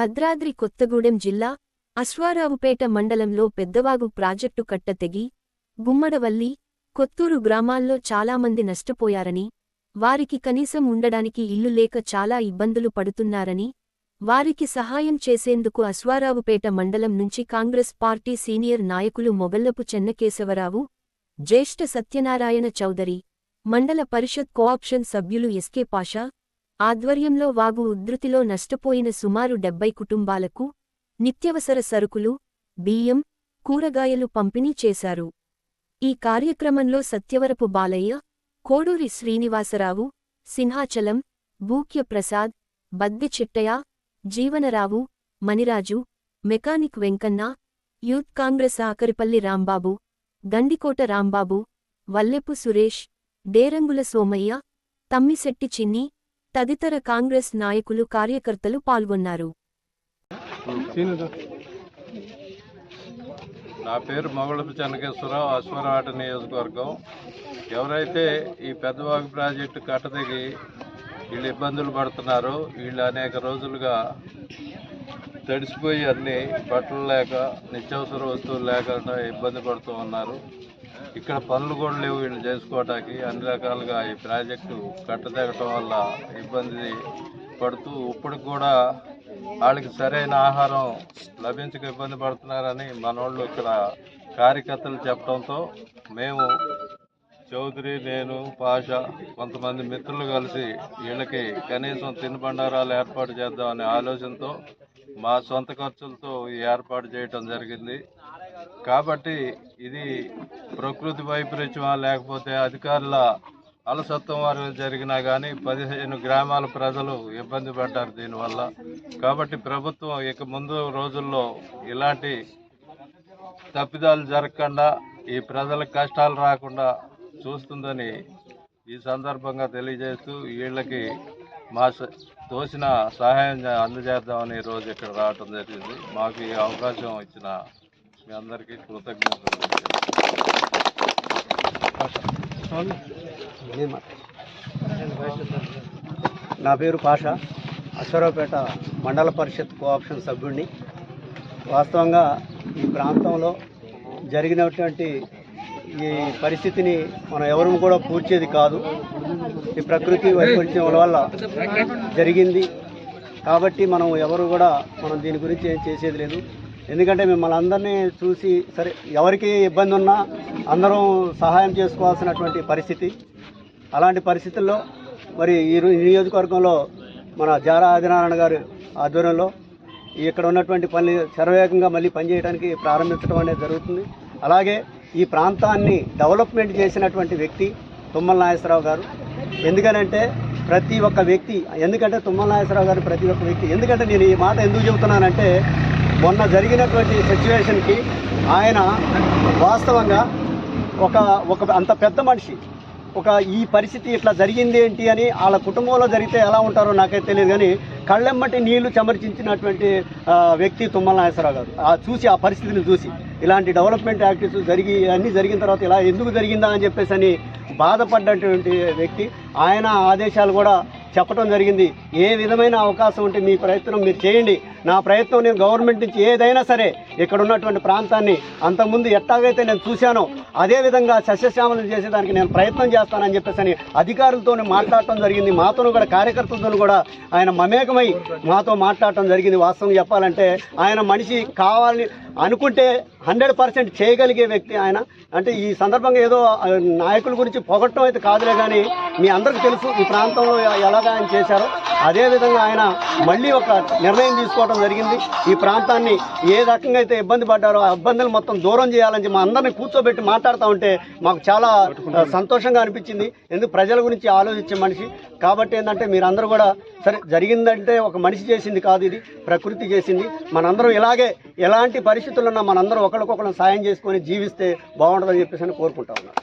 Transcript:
భద్రాద్రి కొత్తగూడెం జిల్లా అశ్వారావుపేట మండలంలో పెద్దవాగు ప్రాజెక్టు కట్ట తెగి గుమ్మడవల్లి కొత్తూరు గ్రామాల్లో చాలామంది నష్టపోయారని వారికి కనీసం ఉండడానికి ఇల్లు లేక చాలా ఇబ్బందులు పడుతున్నారని వారికి సహాయం చేసేందుకు అశ్వారావుపేట మండలం నుంచి కాంగ్రెస్ పార్టీ సీనియర్ నాయకులు మొగల్లపు చెన్నకేశవరావు జ్యేష్ఠ సత్యనారాయణ చౌదరి మండల పరిషత్ కోఆప్షన్ సభ్యులు ఎస్కే పాషా ఆధ్వర్యంలో వాగు ఉధృతిలో నష్టపోయిన సుమారు డెబ్బై కుటుంబాలకు నిత్యవసర సరుకులు బియ్యం కూరగాయలు పంపిణీ చేశారు. ఈ కార్యక్రమంలో సత్యవరపు బాలయ్య కోడూరి శ్రీనివాసరావు సింహాచలం భూక్యప్రసాద్ ప్రసాద్ చిట్టయ్య జీవనరావు మణిరాజు మెకానిక్ వెంకన్న యూత్ కాంగ్రెస్ ఆకరిపల్లి రాంబాబు గండికోట రాంబాబు వల్లెపు సురేష్ డేరంగుల సోమయ్య తమ్మిశెట్టి చిన్ని తదితర కాంగ్రెస్ నాయకులు కార్యకర్తలు పాల్గొన్నారు. నా పేరు మొగళపు చెన్నకేశ్వరరావు అశ్వరాట నియోజకవర్గం. ఎవరైతే ఈ పెద్దవాగు ప్రాజెక్టు కట్టదిగి వీళ్ళు ఇబ్బందులు పడుతున్నారో వీళ్ళు అనేక రోజులుగా తడిసిపోయి అన్ని బట్టలు లేక నిత్యావసర వస్తువులు లేకుండా ఇబ్బంది పడుతూ ఉన్నారు. ఇక్కడ పనులు కూడా లేవు వీళ్ళు చేసుకోవటానికి. అన్ని రకాలుగా ఈ ప్రాజెక్టు కట్టదగటం వల్ల ఇబ్బంది పడుతూ ఇప్పటికి కూడా వాళ్ళకి సరైన ఆహారం లభించక ఇబ్బంది పడుతున్నారని మనోళ్ళు ఇక్కడ కార్యకర్తలు చెప్పడంతో మేము చౌదరి నేను పాష కొంతమంది మిత్రులు కలిసి వీళ్ళకి కనీసం తినుబండారాలు ఏర్పాటు చేద్దామనే ఆలోచనతో మా సొంత ఖర్చులతో ఈ ఏర్పాటు చేయటం జరిగింది. కాబట్టి ఇది ప్రకృతి వైపరీత్యమా లేకపోతే అధికారుల అలసత్వం వారు జరిగినా కానీ పదిహేను గ్రామాల ప్రజలు ఇబ్బంది పడ్డారు దీనివల్ల. కాబట్టి ప్రభుత్వం ఇక ముందు రోజుల్లో ఇలాంటి తప్పిదాలు జరగకుండా ఈ ప్రజల కష్టాలు రాకుండా చూస్తుందని ఈ సందర్భంగా తెలియజేస్తూ వీళ్ళకి మా తోసిన సహాయం అందజేద్దామని ఈరోజు రోజు ఇక్కడ రావటం జరిగింది. మాకు ఈ అవకాశం ఇచ్చిన మీ అందరికీ కృతజ్ఞతలు. నా పేరు పాష. అశ్వరావుపేట మండల పరిషత్ కోఆప్షన్ సభ్యుడిని. వాస్తవంగా ఈ ప్రాంతంలో జరిగినటువంటి ఈ పరిస్థితిని మనం ఎవరు కూడా పూడ్చేది కాదు. ఈ ప్రకృతి వైపరీత్యం వల్ల జరిగింది. కాబట్టి మనం ఎవరు కూడా మనం దీని గురించి ఏం చేసేది లేదు. ఎందుకంటే మిమ్మల్ని అందరినీ చూసి సరే ఎవరికి ఇబ్బంది ఉన్నా అందరం సహాయం చేసుకోవాల్సినటువంటి పరిస్థితి. అలాంటి పరిస్థితుల్లో మరి ఈ నియోజకవర్గంలో మన జారా ఆదినారాయణ గారి ఆధ్వర్యంలో ఇక్కడ ఉన్నటువంటి పని శరవేగంగా మళ్ళీ పనిచేయడానికి ప్రారంభించడం అనేది జరుగుతుంది. అలాగే ఈ ప్రాంతాన్ని డెవలప్మెంట్ చేసినటువంటి వ్యక్తి తుమ్మల నాగేశ్వరరావు గారు. ఎందుకనంటే ప్రతి ఒక్క వ్యక్తి ఎందుకంటే తుమ్మల నాగేశ్వరరావు గారు ప్రతి ఒక్క వ్యక్తి ఎందుకంటే నేను ఈ మాట ఎందుకు చెబుతున్నానంటే మొన్న జరిగినటువంటి సిచ్యువేషన్కి ఆయన వాస్తవంగా ఒక ఒక అంత పెద్ద మనిషి. ఒక ఈ పరిస్థితి ఇట్లా జరిగింది ఏంటి అని వాళ్ళ కుటుంబంలో జరిగితే ఎలా ఉంటారో నాకైతే తెలియదు కానీ కళ్ళెమ్మటి నీళ్ళు చమర్చించినటువంటి వ్యక్తి తుమ్మల నాగేశ్వరరావు గారు. ఆ చూసి ఆ పరిస్థితిని చూసి. ఇలాంటి డెవలప్మెంట్ యాక్టివ్స్ జరిగి అన్నీ జరిగిన తర్వాత ఇలా ఎందుకు జరిగిందా అని చెప్పేసి అని బాధపడ్డటువంటి వ్యక్తి. ఆయన ఆదేశాలు కూడా చెప్పడం జరిగింది. ఏ విధమైన అవకాశం ఉంటే మీ ప్రయత్నం మీరు చేయండి. నా ప్రయత్నం నేను గవర్నమెంట్ నుంచి ఏదైనా సరే ఇక్కడ ఉన్నటువంటి ప్రాంతాన్ని అంతకుముందు ఎట్టాగైతే నేను చూశానో అదే విధంగా సస్యశ్యామలం చేసేదానికి నేను ప్రయత్నం చేస్తానని చెప్పేసి అని అధికారులతో మాట్లాడటం జరిగింది. మాతోనూ కూడా కార్యకర్తలతో కూడా ఆయన మమేకమై మాతో మాట్లాడటం జరిగింది. వాస్తవం చెప్పాలంటే ఆయన మనిషి కావాలని అనుకుంటే హండ్రెడ్ పర్సెంట్ చేయగలిగే వ్యక్తి ఆయన. అంటే ఈ సందర్భంగా ఏదో నాయకుల గురించి పొగట్టడం అయితే కాదులే కానీ మీ అందరికీ తెలుసు ఈ ప్రాంతంలో ఎలాగా ఆయన చేశారో. అదే విధంగా ఆయన మళ్ళీ ఒక నిర్ణయం తీసుకోవడం జరిగింది. ఈ ప్రాంతాన్ని ఏ రకంగా అయితే ఇబ్బంది పడ్డారో ఆ ఇబ్బందులు మొత్తం దూరం చేయాలని మా అందరిని కూర్చోబెట్టి మాట్లాడుతూ ఉంటే మాకు చాలా సంతోషంగా అనిపించింది. ఎందుకు ప్రజల గురించి ఆలోచించే మనిషి. కాబట్టి ఏంటంటే మీరందరూ కూడా సరే జరిగిందంటే ఒక మనిషి చేసింది కాదు ఇది ప్రకృతి చేసింది. మనందరం ఇలాగే ఎలాంటి పరిస్థితులు ఉన్నా మనందరం ఒకరికొకరు సాయం చేసుకొని జీవిస్తే బాగుంటుందని చెప్పేసి అని కోరుకుంటా ఉన్నాను